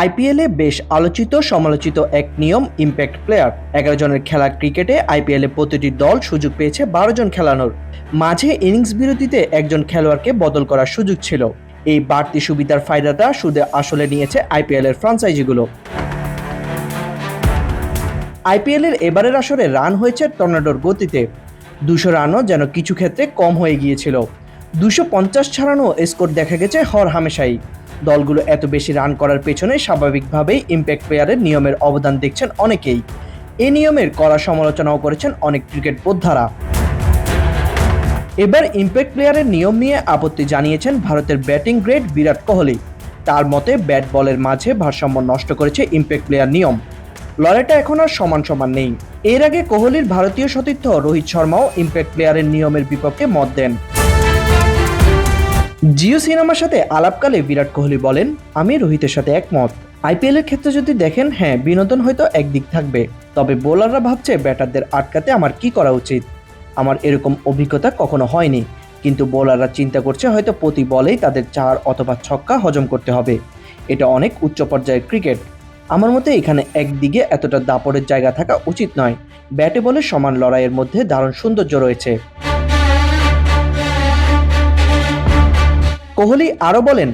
আইপিএলে বেশ আলোচিত, সমালোচিত এক নিয়ম ইম্প্যাক্ট প্লেয়ার এগারো জনের খেলা ক্রিকেটে আইপিএলে প্রতিটি দল সুযোগ পেয়েছে বারো জন খেলানোর। মাঝে ইনিংস বিরতিতে একজন খেলোয়াড়কে বদল করার সুযোগ ছিল। এই বাড়তি সুবিধার ফায়দাটা সুদে আসলে নিয়েছে আইপিএল এর ফ্রাঞ্চাইজিগুলো আইপিএল এর এবারের আসরে রান হয়েছে টর্নাডোর গতিতে। দুশো রানও যেন কিছু ক্ষেত্রে কম হয়ে গিয়েছিল। দুশো পঞ্চাশ ছাড়ানো স্কোর দেখা গেছে হর হামেশাই। দলগুলো এত বেশি রান করার পেছনে স্বাভাবিকভাবেই ইম্প্যাক্ট প্লেয়ারের নিয়মের অবদান দেখছেন অনেকেই। এই নিয়মের কড়া সমালোচনাও করেছেন অনেক ক্রিকেট বোদ্ধারা। এবার ইম্প্যাক্ট প্লেয়ারের নিয়ম নিয়ে আপত্তি জানিয়েছেন ভারতের ব্যাটিং গ্রেড বিরাট কোহলি। তার মতে, ব্যাট বলের মাঝে ভারসাম্য নষ্ট করেছে ইম্প্যাক্ট প্লেয়ার নিয়ম। লড়াইটা এখন আর সমান সমান নেই। এর আগে কোহলির ভারতীয় সতীর্থ রোহিত শর্মাও ইম্প্যাক্ট প্লেয়ারের নিয়মের বিপক্ষে মত দেন। জিও সিনেমার সাথে আলাপকালে বিরাট কোহলি বলেন, আমি রোহিতের সাথে একমত। আইপিএল এর ক্ষেত্রে যদি দেখেন হ্যাঁ বিনোদন হয়তো একদিক থাকবে। তবে বোলাররা ভাবছে ব্যাটারদের আটকাতে আমার কি করা উচিত? আমার এরকম অভিজ্ঞতা কখনো হয়নি। কিন্তু বোলাররা চিন্তা করছে হয়তো প্রতি বলেই তাদের চার অথবা ছক্কা হজম করতে হবে। এটা অনেক উচ্চ পর্যায়ের ক্রিকেট। আমার মতে এখানে একদিকে এতটা দাপড়ের জায়গা থাকা উচিত নয়। ব্যাটে বলে সমান লড়াইয়ের মধ্যে দারুণ সৌন্দর্য রয়েছে। কোহলি আরও বলেন,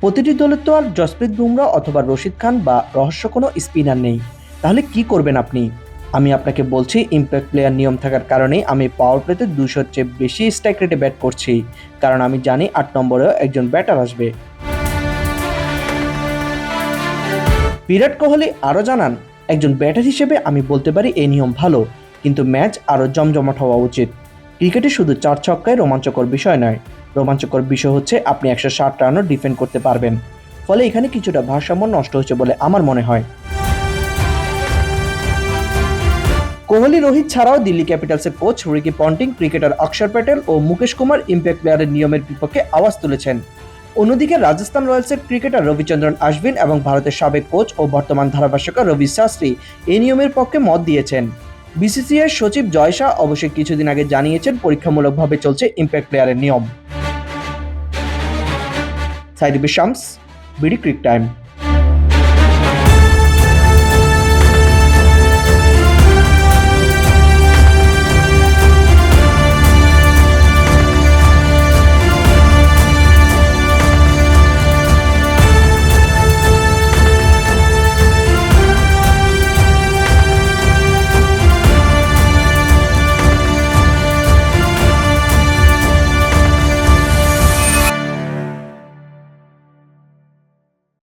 প্রতিটি দলের তো আর জসপ্রীত বুমরা অথবা রশিদ খান বা রহস্য কোনো স্পিনার নেই। তাহলে কি করবেন আপনি? আমি আপনাকে বলছি, ইম্প্যাক্ট প্লেয়ার নিয়ম থাকার কারণেই আমি পাওয়ার প্লেতে দুশোর চেয়ে বেশি স্ট্রাইক রেটে ব্যাট করছি। কারণ আমি জানি আট নম্বরেও একজন ব্যাটার আসবে। বিরাট কোহলি আরও জানান, একজন ব্যাটার হিসেবে আমি বলতে পারি এই নিয়ম ভালো, কিন্তু ম্যাচ আরও জমজমাট হওয়া উচিত। ক্রিকেটে শুধু চার ছক্কায় রোমাঞ্চকর বিষয় নয়। রোমাঞ্চকর বিষয় হচ্ছে আপনি একশো ষাট রানও ডিফেন্ড করতে পারবেন। ফলে এখানে কিছুটা ভারসাম্য নষ্ট হচ্ছে বলে আমার মনে হয়। কোহলি, রোহিত ছাড়াও Delhi ক্যাপিটালসের coach Ricky Ponting cricketer Akshar Patel ও মুকেশ কুমার ইম্প্যাক্ট প্লেয়ারের নিয়মের বিপক্ষে আওয়াজ তুলেছেন। অন্যদিকে রাজস্থান রয়্যালসের ক্রিকেটার রবিচন্দ্রন আশ্বিন এবং ভারতের সাবেক কোচ ও বর্তমান ধারাভাষ্যকার রবি শাস্ত্রী এই নিয়মের পক্ষে মত দিয়েছেন। বিসিসিআই সচিব জয় শাহ অবশ্যই কিছুদিন আগে জানিয়েছেন পরীক্ষামূলকভাবে চলছে ইম্প্যাক্ট প্লেয়ারের নিয়ম। সাইদিবি শামস বিডি ক্রিক টাইম।